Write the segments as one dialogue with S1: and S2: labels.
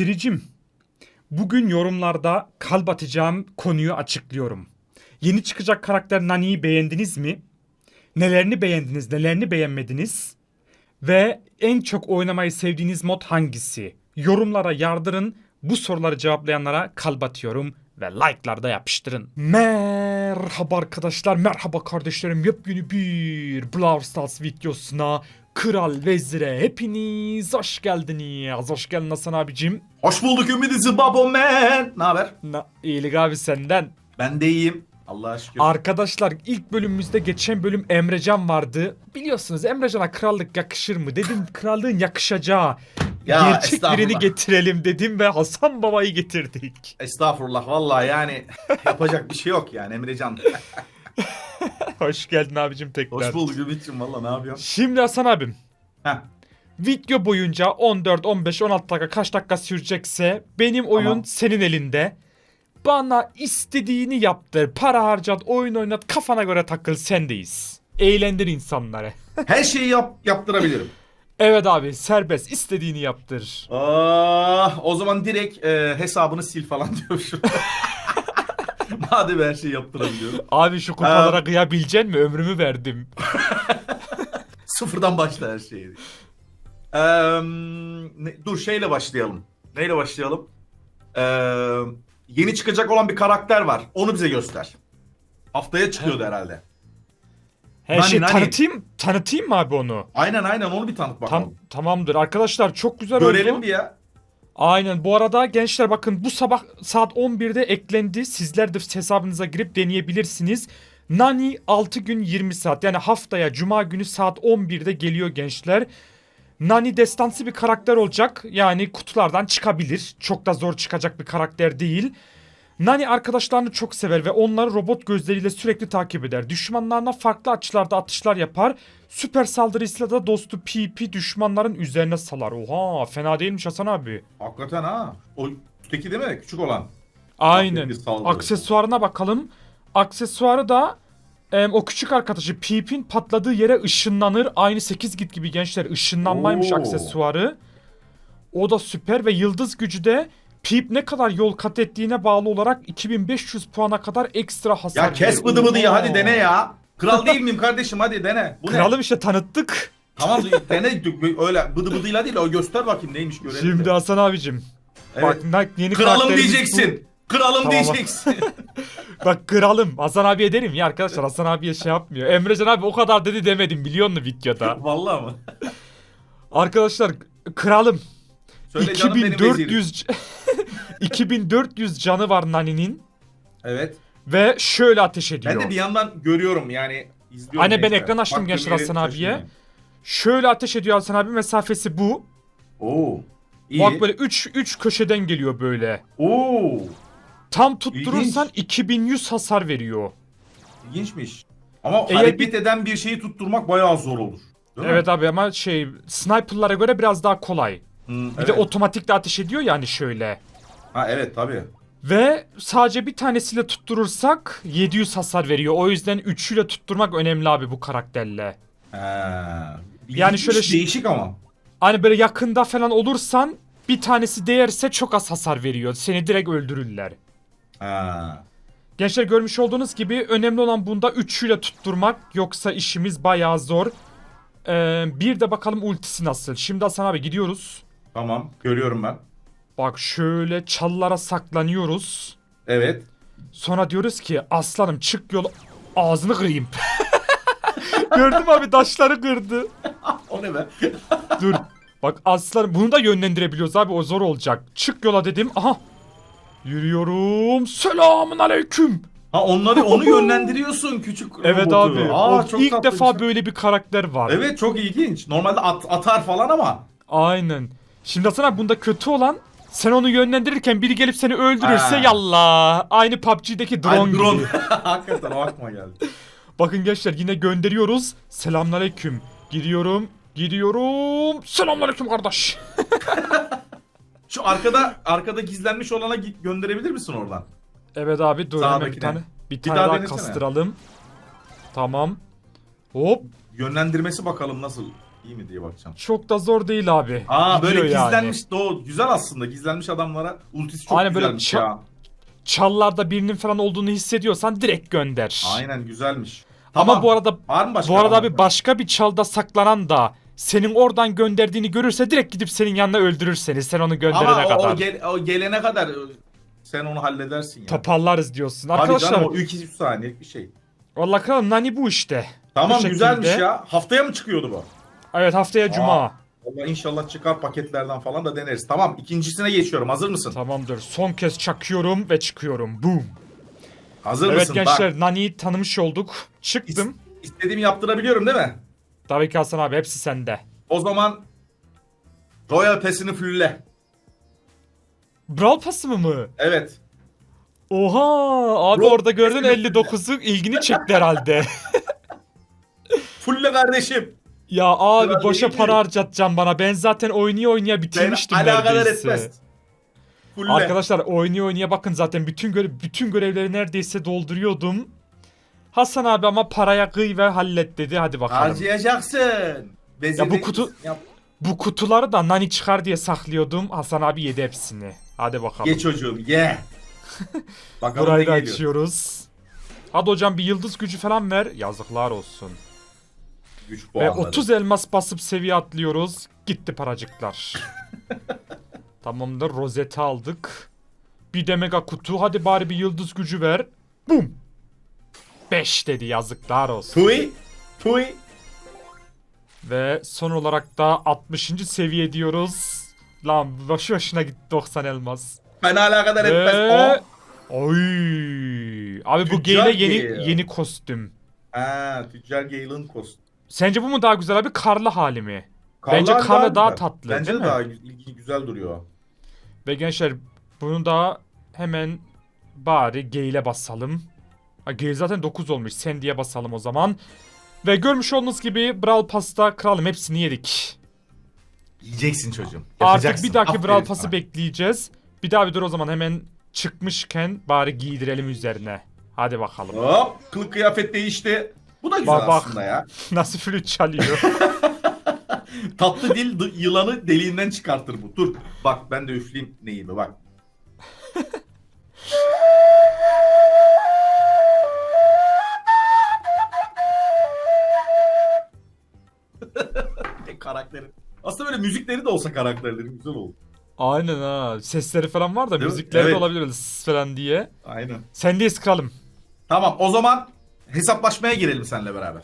S1: Siricim, bugün yorumlarda kalp atacağım konuyu açıklıyorum. Yeni çıkacak karakter Nani'yi beğendiniz mi? Nelerini beğendiniz, nelerini beğenmediniz? Ve en çok oynamayı sevdiğiniz mod hangisi? Yorumlara yardırın. Bu soruları cevaplayanlara kalp atıyorum ve like'lar da yapıştırın. Merhaba arkadaşlar, merhaba kardeşlerim. Yepyeni bir Brawl Stars videosuna Kral Vezire hepiniz hoş geldiniz. Hoş geldin Hasan abicim.
S2: Hoş bulduk Ümidi Zibabo man. Ne haber?
S1: Na, iyilik abi senden.
S2: Ben de iyiyim. Allah'a şükür.
S1: Arkadaşlar ilk bölümümüzde geçen bölüm Emrecan vardı. Biliyorsunuz Emrecan'a krallık yakışır mı? Dedim krallığın yakışacağı.
S2: Ya,
S1: gerçek birini getirelim dedim ve Hasan Baba'yı getirdik.
S2: Estağfurullah vallahi yani yapacak bir şey yok yani Emrecan.
S1: Hoş geldin abicim tekrar.
S2: Hoş bulduk Ümit'ciğim valla ne yapıyorsun?
S1: Şimdi Hasan abim.
S2: Heh.
S1: Video boyunca 14, 15, 16 dakika kaç dakika sürecekse benim oyun
S2: Tamam.
S1: senin elinde. Bana istediğini yaptır. Para harcat, oyun oynat, kafana göre takıl sendeyiz. Eğlendir insanları.
S2: Her şeyi yap, yaptırabilirim.
S1: Evet abi serbest istediğini yaptır.
S2: Ah, o zaman direkt e, hesabını sil falan diyormuşum. Madem her şeyi yaptırabiliyorum.
S1: Abi şu kupalara kıyabilecek mi? Ömrümü verdim.
S2: Sıfırdan başla her şeyi. Eee, ne- dur şeyle başlayalım. Neyle başlayalım? Eee, yeni çıkacak olan bir karakter var. Onu bize göster. Haftaya çıkıyordu herhalde.
S1: Her
S2: Nani,
S1: şey
S2: nani.
S1: tanıtayım, tanıtayım mı abi onu?
S2: Aynen aynen onu bir tanıt bakalım.
S1: Tam, tamamdır arkadaşlar çok güzel
S2: Görelim
S1: oldu.
S2: bir ya.
S1: Aynen bu arada gençler bakın bu sabah saat 11'de eklendi. Sizler de hesabınıza girip deneyebilirsiniz. Nani 6 gün 20 saat yani haftaya cuma günü saat 11'de geliyor gençler. Nani destansı bir karakter olacak. Yani kutulardan çıkabilir. Çok da zor çıkacak bir karakter değil. Nani arkadaşlarını çok sever ve onları robot gözleriyle sürekli takip eder. Düşmanlarına farklı açılarda atışlar yapar. Süper saldırısıyla da dostu PP düşmanların üzerine salar. Oha fena değilmiş Hasan abi.
S2: Hakikaten ha. O üstteki değil mi? Küçük olan.
S1: Aynen. Aksesuarına bakalım. Aksesuarı da em, o küçük arkadaşı Peep'in patladığı yere ışınlanır. Aynı 8 git gibi gençler ışınlanmaymış
S2: Oo.
S1: aksesuarı. O da süper ve yıldız gücü de Peep ne kadar yol kat ettiğine bağlı olarak 2500 puana kadar ekstra hasar
S2: Ya kes bıdı bıdı ya hadi dene ya. Kral değil miyim kardeşim hadi dene. Bu ne?
S1: Kralım işte tanıttık.
S2: Tamam dene öyle bıdı bıdıyla değil o göster bakayım neymiş görelim.
S1: Şimdi
S2: de.
S1: Hasan abicim.
S2: Evet.
S1: Bak yeni
S2: Kralım
S1: karakterimiz
S2: diyeceksin. Kralım
S1: Tamam.
S2: diyeceksin.
S1: Bak kralım. Hasan abiye derim ya arkadaşlar Hasan abiye şey yapmıyor. Emrecan abi o kadar dedi demedim biliyor musun videoda.
S2: Vallahi mı?
S1: Arkadaşlar kralım.
S2: Söyle canım benim vezirim.
S1: 2400 2400 canı var Nani'nin
S2: Evet.
S1: ve şöyle ateş ediyor.
S2: Ben de bir yandan görüyorum yani izliyorum.
S1: Aynen, ben ekran açtım gençler Hasan abiye. Şöyle ateş ediyor Hasan abi mesafesi bu.
S2: Oo. İyi.
S1: Bak böyle 3 3 köşeden geliyor böyle.
S2: Oo.
S1: Tam tutturursan 2100 hasar veriyor.
S2: İlginçmiş. Ama
S1: Eğer
S2: hareket eden bir şeyi tutturmak bayağı zor olur. Değil mi?
S1: Evet abi ama şey sniper'lara göre biraz daha kolay.
S2: Hı,
S1: Bir
S2: evet.
S1: de otomatik de ateş ediyor yani şöyle.
S2: Ha evet tabii.
S1: Ve sadece bir tanesiyle tutturursak 700 hasar veriyor. O yüzden üçüyle tutturmak önemli abi bu karakterle.
S2: Ha.
S1: Yani şöyle
S2: değişik ama.
S1: Hani böyle yakında falan olursan bir tanesi değerse çok az hasar veriyor. Seni direkt öldürürler.
S2: Ha.
S1: Gençler görmüş olduğunuz gibi önemli olan bunda üçüyle tutturmak. Yoksa işimiz bayağı zor. Ee, bir de bakalım ultisi nasıl. Şimdi Hasan abi gidiyoruz.
S2: Tamam görüyorum ben.
S1: Bak şöyle çallara saklanıyoruz.
S2: Evet.
S1: Sonra diyoruz ki aslanım çık yol ağzını kırayım. Gördüm abi taşları kırdı.
S2: O ne be?
S1: Dur. Bak aslanım bunu da yönlendirebiliyoruz abi o zor olacak. Çık yola dedim. Aha. Yürüyorum. Selamun aleyküm.
S2: Ha onları onu yönlendiriyorsun küçük
S1: Evet
S2: robotu.
S1: abi.
S2: Aa,
S1: o
S2: çok
S1: ilk defa böyle bir karakter var.
S2: Evet çok ilginç. Normalde at, atar falan ama.
S1: Aynen. Şimdi Hasan abi bunda kötü olan sen onu yönlendirirken biri gelip seni öldürürse
S2: Ha.
S1: yallah. Aynı PUBG'deki drone,
S2: Ay, drone.
S1: gibi.
S2: Hakikaten o aklıma geldi.
S1: Bakın gençler yine gönderiyoruz. Selamünaleyküm. Gidiyorum. Gidiyorum. Selamünaleyküm kardeş.
S2: Şu arkada arkada gizlenmiş olana gi- gönderebilir misin oradan?
S1: Evet abi dur hemen bir
S2: Sağdakine.
S1: tane. Bir tane
S2: daha
S1: daha
S2: denesene.
S1: kastıralım. Tamam. Hop.
S2: Yönlendirmesi bakalım nasıl. İyi mi diye bakacağım.
S1: Çok da zor değil abi.
S2: Aa böyle
S1: Gidiyor yani.
S2: gizlenmiş o güzel aslında. Gizlenmiş adamlara ultisi çok
S1: Aynen böyle
S2: güzelmiş
S1: ça-
S2: ya.
S1: Çallarda birinin falan olduğunu hissediyorsan direkt gönder.
S2: Aynen güzelmiş.
S1: Ama bu arada
S2: Var mı başka
S1: bu arada
S2: adam?
S1: abi başka bir çalda saklanan da senin oradan gönderdiğini görürse direkt gidip senin yanına öldürür seni. Sen onu gönderene
S2: Ama o,
S1: kadar.
S2: o, gel- o gelene kadar e, sen onu halledersin ya.
S1: Toparlarız diyorsun.
S2: Hadi
S1: Arkadaşlar
S2: canım o 2-3 saniyelik bir şey.
S1: vallahi kralım nani bu işte.
S2: Tamam
S1: Bu
S2: güzelmiş ya. Haftaya mı çıkıyordu bu?
S1: Evet haftaya cuma.
S2: Valla inşallah çıkar paketlerden falan da deneriz. Tamam ikincisine geçiyorum. Hazır mısın?
S1: Tamamdır. Son kez çakıyorum ve çıkıyorum. Boom.
S2: Hazır
S1: evet
S2: mısın?
S1: gençler
S2: Bak,
S1: Nani'yi tanımış olduk. Çıktım.
S2: istediğimi yaptırabiliyorum değil mi?
S1: Tabii ki Hasan abi hepsi sende.
S2: O zaman Royal Pass'ini fülle.
S1: Brawl Pass'ı mı mı?
S2: Evet.
S1: Oha abi
S2: Brawl
S1: orada gördün
S2: Pass'ını
S1: 59'u ilgini çekti herhalde.
S2: Fulle kardeşim.
S1: Ya abi
S2: Kral
S1: boşa
S2: değil
S1: para harcatacaksın bana. Ben zaten oynaya oynaya
S2: Beni
S1: bitirmiştim
S2: alakadar
S1: neredeyse.
S2: etmez. Fulle.
S1: Arkadaşlar oynaya oynaya bakın zaten bütün görev bütün görevleri neredeyse dolduruyordum. Hasan abi ama paraya kıy ve hallet dedi. Hadi bakalım.
S2: Harcayacaksın.
S1: Ya bu kutu-
S2: Yap.
S1: Bu kutuları da nani çıkar diye saklıyordum. Hasan abi yedi hepsini. Hadi bakalım.
S2: Ye çocuğum ye. Bakalım
S1: Burayı da
S2: ne geliyor.
S1: açıyoruz. Hadi hocam bir yıldız gücü falan ver. Yazıklar olsun.
S2: Güç
S1: Ve
S2: puanları.
S1: 30 elmas basıp seviye atlıyoruz. Gitti paracıklar. Tamamdır rozeti aldık. Bir de mega kutu. Hadi bari bir yıldız gücü ver. Bum. 5 dedi yazıklar olsun.
S2: Tuy. Tuy.
S1: Ve son olarak da 60. seviye diyoruz. Lan başı başına gitti 90 elmas.
S2: Ben alakadar etmez.
S1: Ve...
S2: O.
S1: Oy. Abi bu
S2: Tüccar
S1: Gale'e yeni
S2: Gale.
S1: yeni kostüm.
S2: Ha, Tüccar Gale'ın kostümü.
S1: Sence bu mu daha güzel abi karlı hali mi? Bence
S2: Karlar
S1: karla daha
S2: güzel.
S1: tatlı,
S2: Bence
S1: değil
S2: de
S1: mi?
S2: daha ilgi güzel duruyor.
S1: Ve gençler bunu da hemen bari Gale'e basalım. Ha, Gale zaten 9 olmuş. Sandy'ye basalım o zaman. Ve görmüş olduğunuz gibi Brawl Pass'ta kralım hepsini yedik.
S2: Yiyeceksin çocuğum.
S1: Artık bir dahaki Brawl Pass'ı bekleyeceğiz. Bir daha bir dur o zaman hemen çıkmışken bari giydirelim üzerine. Hadi bakalım.
S2: Hop kılık kıyafet değişti. Bu da güzel
S1: Bak, bak.
S2: aslında ya.
S1: Nasıl flüt çalıyor.
S2: Tatlı dil yılanı deliğinden çıkartır bu. Dur bak ben de üfleyeyim neyimi bak. E, Karakteri. Aslında böyle müzikleri de olsa karakterlerin güzel olur.
S1: Aynen ha. Sesleri falan var da
S2: Değil
S1: müzikleri de
S2: Evet.
S1: olabilir böyle ıs falan diye.
S2: Aynen.
S1: Sendeyiz kralım.
S2: Tamam o zaman hesaplaşmaya girelim seninle beraber.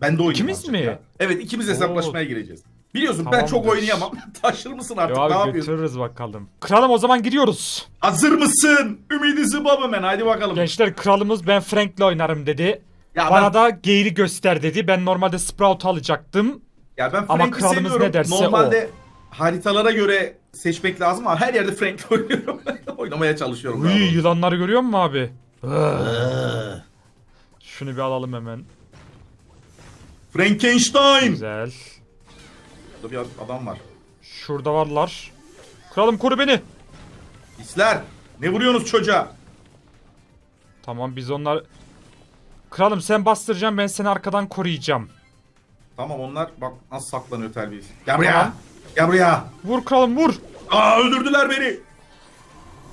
S2: Ben de oynayayım
S1: İkimiz mi?
S2: ya. Evet ikimiz hesaplaşmaya gireceğiz. Biliyorsun ben
S1: Tamamdır.
S2: çok oynayamam. Taşır mısın artık ne
S1: abi
S2: yapıyorsun?
S1: götürürüz bakalım. Kralım o zaman gidiyoruz.
S2: Hazır mısın? Ümidi Zıbabımen haydi bakalım.
S1: Gençler kralımız ben Frank'le oynarım dedi.
S2: Ya
S1: Bana
S2: ben,
S1: da Gale'i göster dedi. Ben normalde Sprout alacaktım.
S2: ya ben
S1: Ama
S2: Frank'i
S1: kralımız
S2: seviyorum.
S1: ne derse
S2: Normalde haritalara göre seçmek lazım ama her yerde Frank oynuyorum. Oynamaya çalışıyorum.
S1: Uy yılanları görüyor musun abi? Şunu bir alalım hemen.
S2: Frankenstein.
S1: Güzel.
S2: Burada bir adam var.
S1: Şurada varlar. Kralım koru beni.
S2: İsler. Ne vuruyorsunuz çocuğa?
S1: Tamam biz onlar... Kralım sen bastıracaksın ben seni arkadan koruyacağım.
S2: Tamam onlar bak nasıl saklanıyor terbiyesiz. Gel buraya. Gel buraya.
S1: Vur kralım vur.
S2: Aa öldürdüler beni.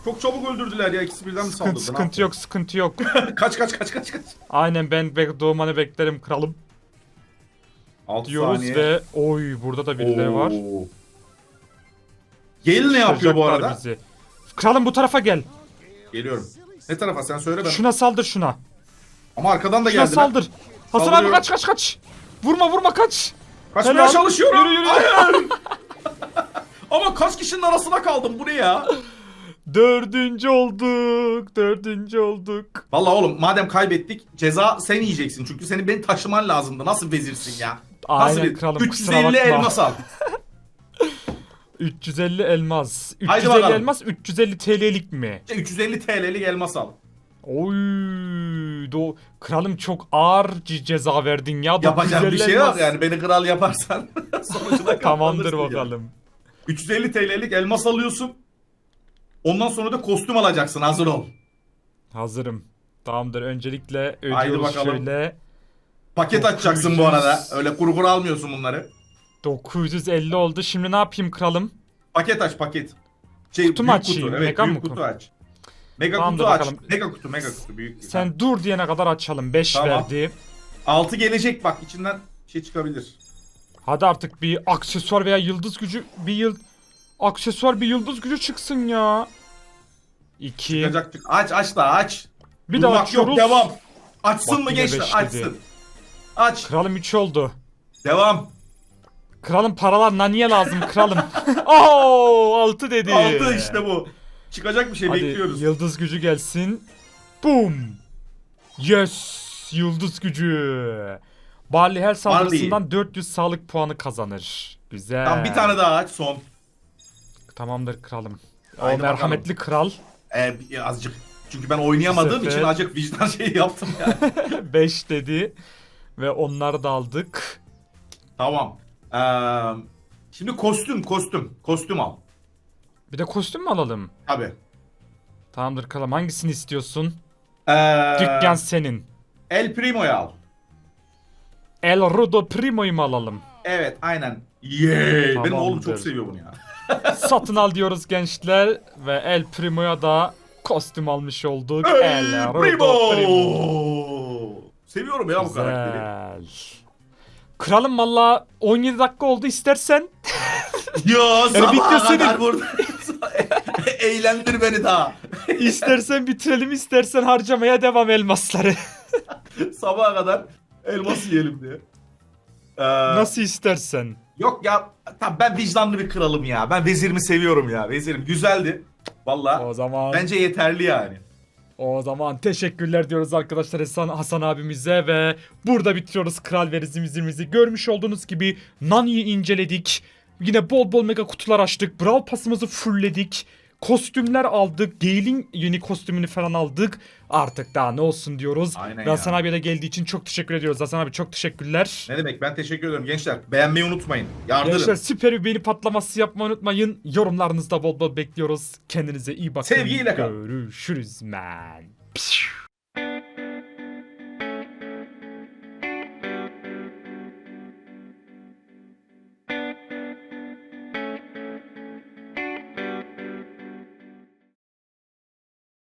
S2: Çok çabuk öldürdüler ya. İkisi birden mi
S1: Sıkıntı,
S2: saldırdı? Ne
S1: sıkıntı yok sıkıntı yok.
S2: kaç kaç kaç kaç kaç.
S1: Aynen ben be doğmanı beklerim kralım
S2: 6
S1: diyoruz
S2: saniye.
S1: ve oy burada da birileri var.
S2: Oo. Gale ne yapıyor bu arada?
S1: bizi. Kralım bu tarafa gel.
S2: Geliyorum. Ne tarafa sen söyle ben.
S1: Şuna saldır şuna.
S2: Ama arkadan da
S1: Şuna
S2: geldiler.
S1: saldır. Hasan abi kaç kaç kaç. Vurma vurma kaç.
S2: Kaçmaya çalışıyorum.
S1: Yürü, yürü.
S2: Ama kaç kişinin arasına kaldım bu ne ya?
S1: Dördüncü olduk. Dördüncü olduk.
S2: Vallahi oğlum madem kaybettik ceza sen yiyeceksin. Çünkü senin beni taşıman lazımdı. Nasıl vezirsin ya? Nasıl
S1: Aynen
S2: bir-
S1: kralım, kusura
S2: 350
S1: bakma.
S2: elmas al.
S1: 350 elmas.
S2: Haydi
S1: 350
S2: bakalım.
S1: elmas 350 TL'lik mi?
S2: 350 TL'lik elmas al.
S1: Oy, do kralım çok ağır ce- ceza verdin ya.
S2: Yapacak bir
S1: 950
S2: şey yok
S1: elmas.
S2: yani beni kral yaparsan sonucuna
S1: Tamamdır
S2: katlanırsın ya.
S1: bakalım.
S2: 350 TL'lik elmas alıyorsun. Ondan sonra da kostüm alacaksın hazır ol.
S1: Hazırım. Tamamdır. Öncelikle
S2: Haydi
S1: ödüyoruz
S2: bakalım.
S1: şöyle.
S2: Paket açacaksın bu arada. Öyle kuru kuru almıyorsun bunları.
S1: 950 oldu. Şimdi ne yapayım kralım?
S2: Paket aç paket. Şey,
S1: Kutu mu
S2: büyük
S1: açayım,
S2: Kutu. Evet
S1: mega
S2: büyük
S1: mı
S2: kutu
S1: ku-
S2: aç. Mega
S1: Tamamdır
S2: kutu aç.
S1: bakalım.
S2: Mega kutu mega kutu büyük.
S1: Sen dur diyene kadar açalım. 5
S2: Tamam.
S1: verdi.
S2: 6 gelecek bak içinden şey çıkabilir.
S1: Hadi artık bir aksesuar veya yıldız gücü bir yıl aksesuar bir yıldız gücü çıksın ya. 2
S2: Çıkacak çık. Aç aç da aç.
S1: Bir daha
S2: Durmak
S1: açıyoruz.
S2: yok devam. Açsın
S1: Bak
S2: mı
S1: yine
S2: gençler?
S1: beş dedi.
S2: Açsın. Aç.
S1: Kralım 3 oldu.
S2: Devam.
S1: Kralım paralar naniye lazım kralım. Oo 6 dedi.
S2: 6 işte bu. Çıkacak bir şey
S1: Hadi
S2: bekliyoruz.
S1: yıldız gücü gelsin. Boom. Yes. Yıldız gücü. Barley her saldırısından 400 sağlık puanı kazanır. Güzel.
S2: Tamam bir tane daha aç son.
S1: Tamamdır kralım. O
S2: Haydi
S1: merhametli kral.
S2: Ee, azıcık. Çünkü ben oynayamadığım
S1: sefer-
S2: için azıcık vicdan şeyi yaptım ya.
S1: 5 dedi. Ve onları da aldık.
S2: tamam. Ee, şimdi kostüm kostüm. Kostüm al.
S1: Bir de kostüm mü alalım?
S2: Tabi.
S1: Tamamdır kralım. Hangisini istiyorsun?
S2: Ee,
S1: Dükkan senin.
S2: El Primo'yu al.
S1: El Rudo Primo'yu mu alalım?
S2: Evet aynen. Yay. Benim oğlum çok
S1: Tamamdır.
S2: seviyor bunu ya.
S1: Satın al diyoruz gençler. Ve El Primo'ya da kostüm almış olduk.
S2: El
S1: Rudo
S2: Primo. Seviyorum ya bu karakteri.
S1: Güzel. Kralım valla 17 dakika oldu istersen.
S2: Ya
S1: video
S2: sabaha
S1: senin.
S2: kadar burada. Eğlendir beni daha.
S1: istersen bitirelim istersen harcamaya devam elmasları.
S2: Sabaha kadar elmas yiyelim diye. Ee,
S1: Nasıl istersen.
S2: Yok ya tamam ben vicdanlı bir kralım ya. Ben vezirimi seviyorum ya. Vezirim güzeldi. Valla
S1: O zaman
S2: bence yeterli yani.
S1: o zaman teşekkürler diyoruz arkadaşlar Hasan, Hasan abimize ve burada bitiriyoruz Kral ve. Görmüş olduğunuz gibi Nani'yi inceledik. Yine bol bol mega kutular açtık. Brawl pasımızı fullledik. Kostümler aldık. Gale'in yeni kostümünü falan aldık. Artık daha ne olsun diyoruz.
S2: Aynen
S1: Ve Hasan
S2: ya.
S1: abiye de geldiği için çok teşekkür ediyoruz. Hasan abi çok teşekkürler.
S2: Ne demek ben teşekkür ederim gençler. Beğenmeyi unutmayın. Yardırın.
S1: Gençler süper bir beğeni patlaması yapmayı unutmayın. Yorumlarınızda bol bol bekliyoruz. Kendinize iyi bakın.
S2: Sevgiyle kalın.
S1: Görüşürüz man.